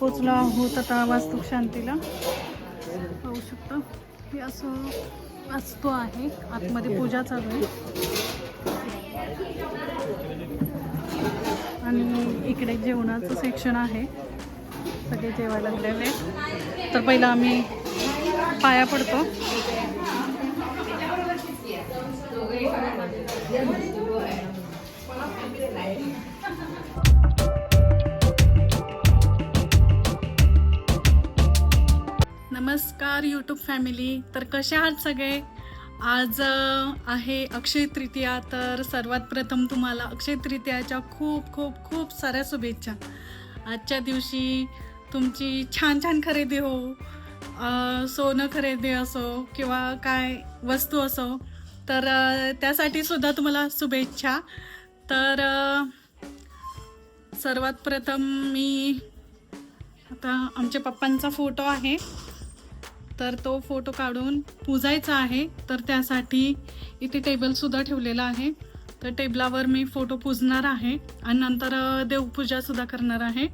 पोचलो आहोत आता वास्तुक शांतीला. पाहू शकतो. हे असं असतो आहे. आतमध्ये पूजा चालू आहे. आणि इकडे जेवणाचं सेक्शन आहे. सगळे जेवायला लागलेले तर पहिला आम्ही पाया पडतो. नमस्कार यूट्यूब फॅमिली तर कसे आहात सगळे? आज आहे अक्षय तृतीया. तर सर्वात प्रथम तुम्हाला अक्षय तृतीयाच्या खूप खूप खूप साऱ्या शुभेच्छा. आजच्या दिवशी तुमची छान छान खरेदी हो. सोनं खरेदी असो किंवा काय वस्तू असो. तर त्यासाठी सुद्धा तुम्हाला शुभेच्छा. तर सर्वात प्रथम मी आता आमच्या पप्पांचा फोटो आहे. तर तो फोटो काढून पुजायचा आहे तर त्यासाठी इथे टेबलसुद्धा ठेवलेला आहे. तर टेबलावर मी फोटो पुजणार आहे आणि नंतर देवपूजासुद्धा करणार आहे.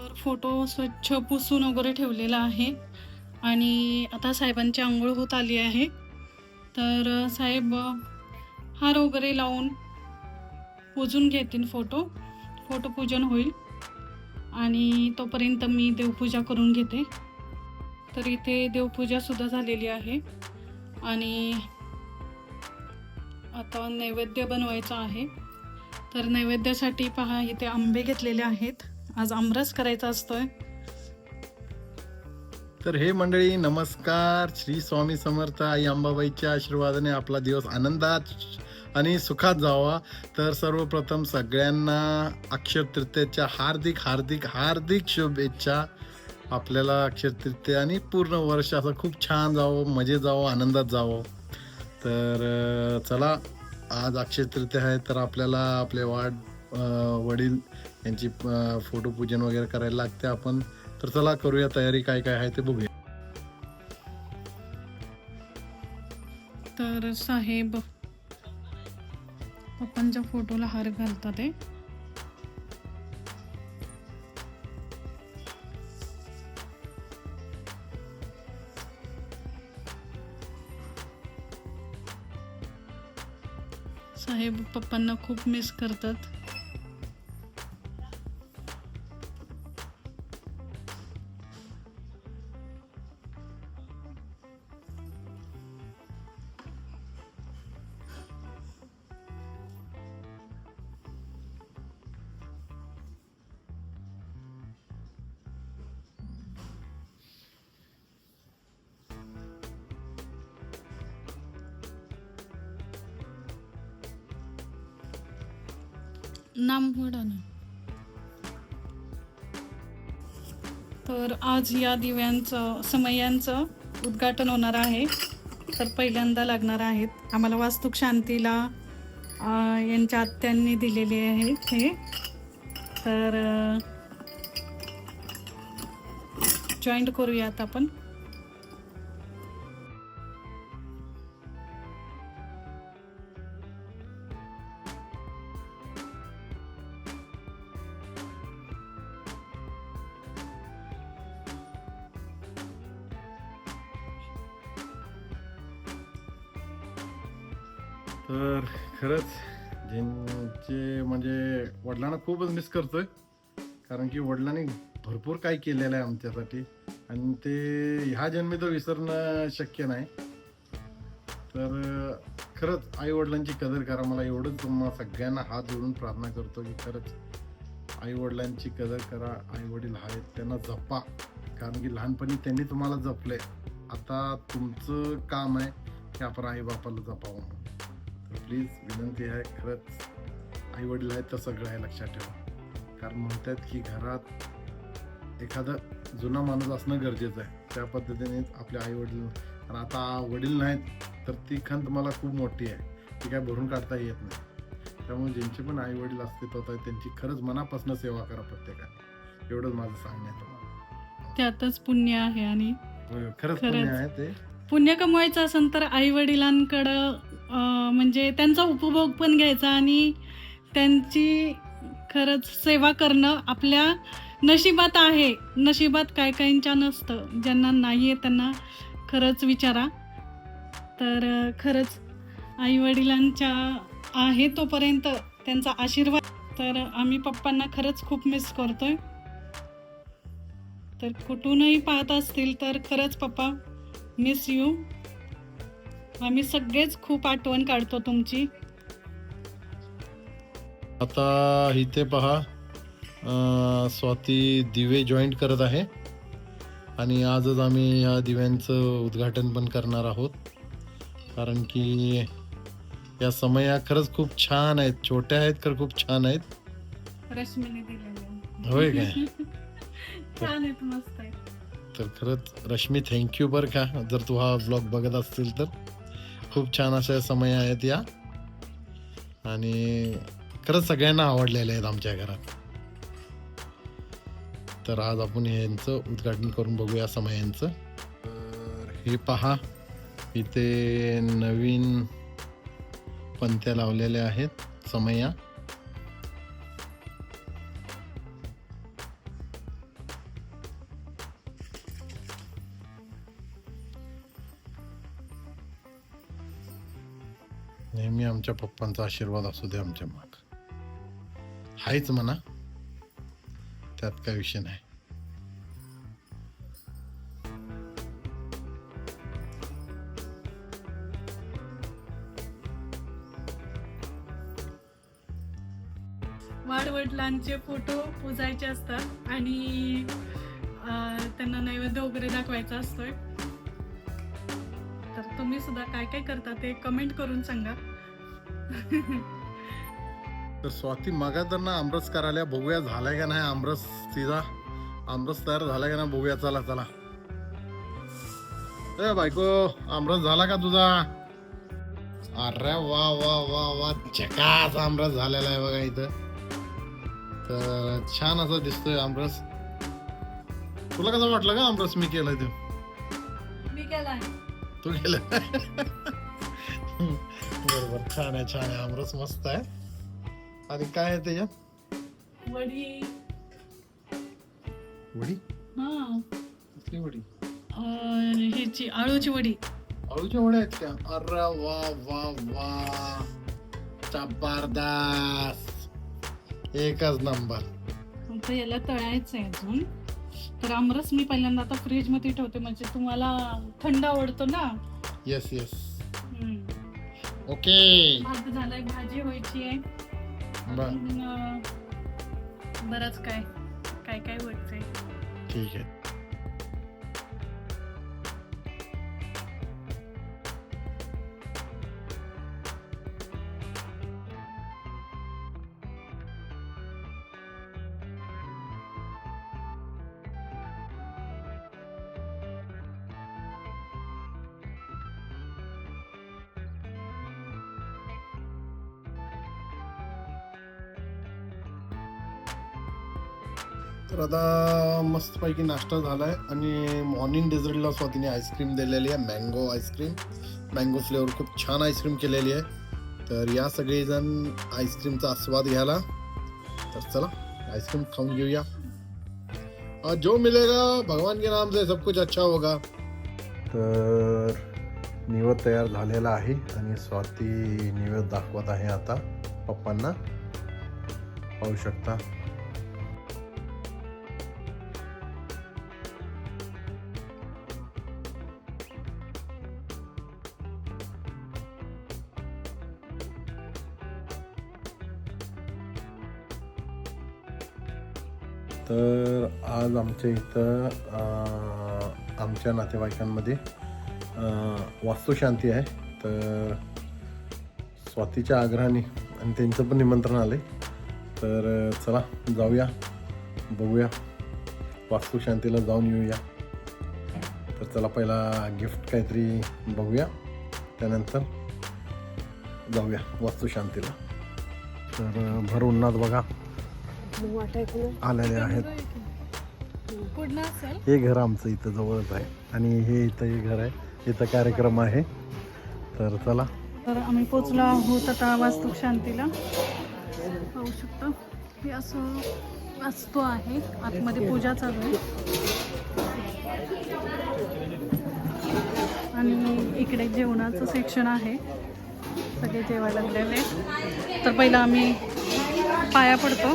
तर फोटो स्वच्छ पुसून वगैरे ठेवलेला आहे. आणि आता साहेबांची आंघोळ होत आली आहे. तर साहेब हार वगैरे लावून पूजून घेतील फोटो. फोटो पूजन होईल. आणि तोपर्यंत मी देवपूजा करून घेते. तर इथे देवपूजासुद्धा झालेली आहे. आणि आता नैवेद्य बनवायचं आहे. तर नैवेद्यासाठी पहा इथे आंबे घेतलेले आहेत. आज आमरस करायचा असतोय. तर हे मंडळी नमस्कार. श्री स्वामी समर्थ आई अंबाबाईच्या आशीर्वादाने आपला दिवस आनंदात आणि सुखात जावा. तर सर्वप्रथम सगळ्यांना अक्षर तृतीयेच्या हार्दिक हार्दिक हार्दिक शुभेच्छा. आपल्याला अक्षर तृतीय आणि पूर्ण वर्ष असं खूप छान जावं मजे जावं आनंदात जावं. तर चला आज अक्षय तृतीय आहे तर आपल्याला आपले वाढ वडील यांची फोटो पूजन वगैरे करायला लागते आपण. तर चला करूया तयारी काय काय आहे ते बघूया. तर साहेब पप्पांच्या फोटोला हार घालतात ते. साहेब पप्पांना खूप मिस करतात. नाम तर आज या दिव्यांचं समयांचं उद्घाटन होणार आहे. तर पहिल्यांदा लागणार आहेत. आम्हाला वास्तुक शांतीला यांच्या आत्यांनी दिलेले आहे हे. तर जॉईंट करूयात आपण. तर खरंच ज्यांचे म्हणजे वडिलांना खूपच मिस करतोय. कारण की वडिलांनी भरपूर काय केलेलं आहे आमच्यासाठी. आणि ते ह्या जन्मी तर विसरणं शक्य नाही. तर खरंच आई वडिलांची कदर करा. मला एवढंच तुम्हाला सगळ्यांना हात जोडून प्रार्थना करतो की खरंच आई वडिलांची कदर करा. आई वडील आहेत त्यांना जपा. कारण की लहानपणी त्यांनी तुम्हाला जपले आता तुमचं काम आहे की आपण आई बापाला जपावं तर प्लीज विनंती आहे खरंच आई वडील आहेत तर सगळं आहे लक्षात ठेवा. कारण म्हणतात की घरात एखादा जुना माणूस असणं गरजेचं आहे. त्या पद्धतीने आपले आई वडील आणि आता वडील नाहीत तर ती खंत मला खूप मोठी आहे. ती काय भरून काढता येत नाही. त्यामुळे ज्यांचे पण आई वडील अस्तित्वात आहेत त्यांची खरंच मनापासून सेवा करा प्रत्येकाने. एवढंच माझं सांगणं आहे तुम्हाला. त्यातच पुण्य आहे आणि खरंच. पुण्य आहे ते. पुण्य कमवायचं असेल तर आई वडिलांकडं म्हणजे त्यांचा उपभोग पण घ्यायचा आणि त्यांची खरंच सेवा करणं आपल्या नशिबात आहे. नशिबात काय काहींच्या नसतं. ज्यांना नाही आहे त्यांना खरंच विचारा. तर खरंच आई वडिलांच्या आहे तोपर्यंत त्यांचा आशीर्वाद. तर आम्ही पप्पांना खरंच खूप मिस करतोय. तर कुठूनही पाहत असतील तर खरंच पप्पा मिस यू आम्ही सगळेच खूप आठवण काढतो तुमची. आता इथे पहा स्वाती दिवे जॉईंट करत आहे. आणि आजच आम्ही या दिव्यांचं उद्घाटन पण करणार आहोत. कारण की या समया खरंच खूप छान आहेत. छोट्या आहेत तर खूप छान आहेत. होय काय? छान आहेत मस्त तर खरंच रश्मी थँक्यू बरं का. जर तू हा ब्लॉग बघत असतील तर. खूप छान अशा समय आहेत या. आणि खरंच सगळ्यांना आवडलेल्या आहेत आमच्या घरात. तर आज आपण यांचं उद्घाटन करून बघूया समयांचं. हे पहा इथे नवीन पंत्या लावलेल्या आहेत समया. आमच्या पप्पांचा आशीर्वाद असू दे आमच्या माग आहेच म्हणा त्यात काय विषय नाही वाडवडिलांचे फोटो पुजायचे असतात आणि त्यांना नैवेद्य वगैरे दाखवायचा असतोय. तर तुम्ही सुद्धा काय काय करता ते कमेंट करून सांगा. तर स्वाती मागा तर ना आमरस करायला बघूया झालाय का नाही आमरस तिचा आमरस तयार झालाय का नाही बघूया चला चला. ए बायको आमरस झाला का तुझा? अरे वा वा वा वा झकास आमरस झालेला आहे बघा इथं. तर छान असं दिसतोय आमरस. तुला कसं वाटलं का आमरस मी केलाय ते? मी केलाय. तू केलं बरोबर छान आहे छान आहे. आमरस मस्त आहे. आणि काय आहे त्याच्यात? वडी. वडी? हा. वडी? अं, ह्याची आळूची वडी. वड्या आहेत त्या. अरे वा वा वा. जबरदस्त. एकच नंबर. आता याला तळायचं आहे अजून. तर आमरस मी पहिल्यांदा आता फ्रीजमध्ये ठेवते. म्हणजे तुम्हाला थंड आवडतो ना? Yes yes. ओके. भात झालाय भाजी व्हायची आहे. बर. अजून, अं, बरंच काय काय काय वाटतंय ठीक आहे. तर आता मस्तपैकी नाश्ता झाला आहे आणि मॉर्निंग डेझर्टला स्वातीने आईस्क्रीम दिलेली आहे मँगो आईस्क्रीम मँगो फ्लेवर खूप छान आईस्क्रीम केलेली आहे. तर या सगळेजण आईस्क्रीमचा आस्वाद घ्यायला. तर चला आईस्क्रीम खाऊन घेऊया. जो मिलेगा भगवान के नाम से सब कुछ अच्छा होगा. तर निवद तयार झालेला आहे आणि स्वाती निवद दाखवत आहे आता पप्पांना. पाहू शकता. आज आमच्या इथं आमच्या नातेवाईकांमध्ये वास्तुशांती आहे. तर स्वातीच्या आग्रहाने आणि त्यांचं पण निमंत्रण आलं तर चला जाऊया बघूया. वास्तुशांतीला जाऊन येऊया. चला पहिला गिफ्ट काहीतरी बघूया. त्यानंतर जाऊया वास्तुशांतीला. तर भर उन्हात बघा. आलेले आहेत. हे घर आमचं इथं जवळच आहे. आणि हे इथं हे घर आहे. इथं कार्यक्रम आहे. तर चला. तर आम्ही पोचलो आहोत आता वास्तू शांतीला. पाहू शकता. हे असं वास्तू आहे. आतमध्ये पूजा चालू आहे. आणि इकडे जेवणाचं सेक्शन आहे. सगळे जेवायला लागलेले. तर पहिलं आम्ही पाया पडतो.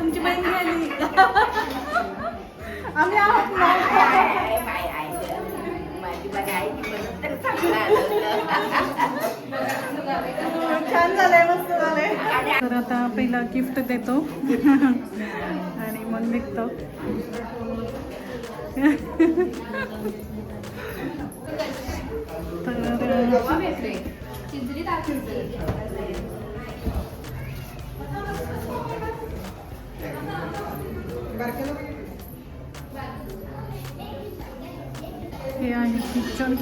तुमची बहीण गेली. आम्ही आहोत ना. छान झालंय मस्त झालंय. तर आता पहिला गिफ्ट देतो. आणि मग निघतो. तर हे आहे किचन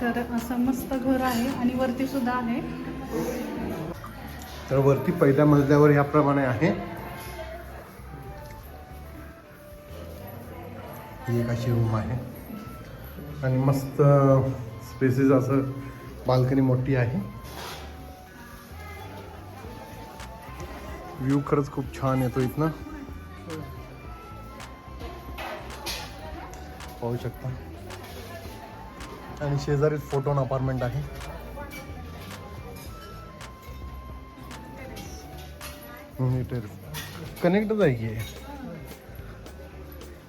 तर असं मस्त घर आहे आणि वरती सुद्धा आहे. तर वरती पहिल्या मजल्यावर याप्रमाणे आहे. ही एक अशी रूम आहे. आणि मस्त स्पेसेस असं बाल्कनी मोठी आहे. व्ह्यू खरंच खूप छान येतो इथनं. पाहू शकता. आणि शेजारीच फोटोन अपार्टमेंट आहे. कनेक्टच आहे की?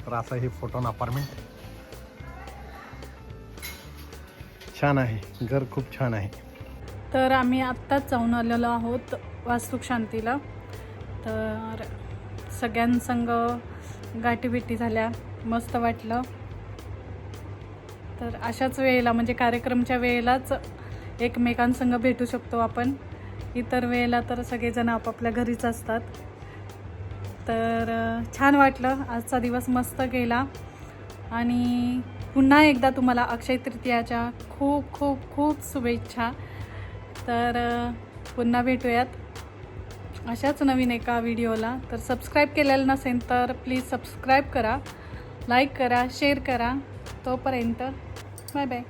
तर असं हे फोटोन अपार्टमेंट छान आहे. घर खूप छान आहे. तर आम्ही आत्ताच जाऊन आलेलो आहोत वास्तुक शांतीला तर सगळ्यांसंग गाठीभेटी झाल्या. मस्त वाटलं. तर अशाच वेळेला म्हणजे कार्यक्रमच्या वेळेलाच एकमेकांसंग भेटू शकतो आपण. इतर वेळेला तर सगळेजण आपापल्या घरीच असतात. तर छान वाटलं आजचा दिवस मस्त गेला आणि पुन्हा एकदा तुम्हाला अक्षय तृतीयाच्या खूप खूप खूप शुभेच्छा तर पुन्हा भेटूयात अशाच नवीन एका व्हिडिओला तर सबस्क्राईब केलेलं नसेल तर प्लीज सबस्क्राईब करा लाईक करा शेअर करा तोपर्यंत बाय बाय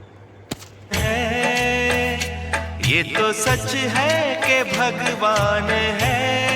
ये तो सच है के भगवान है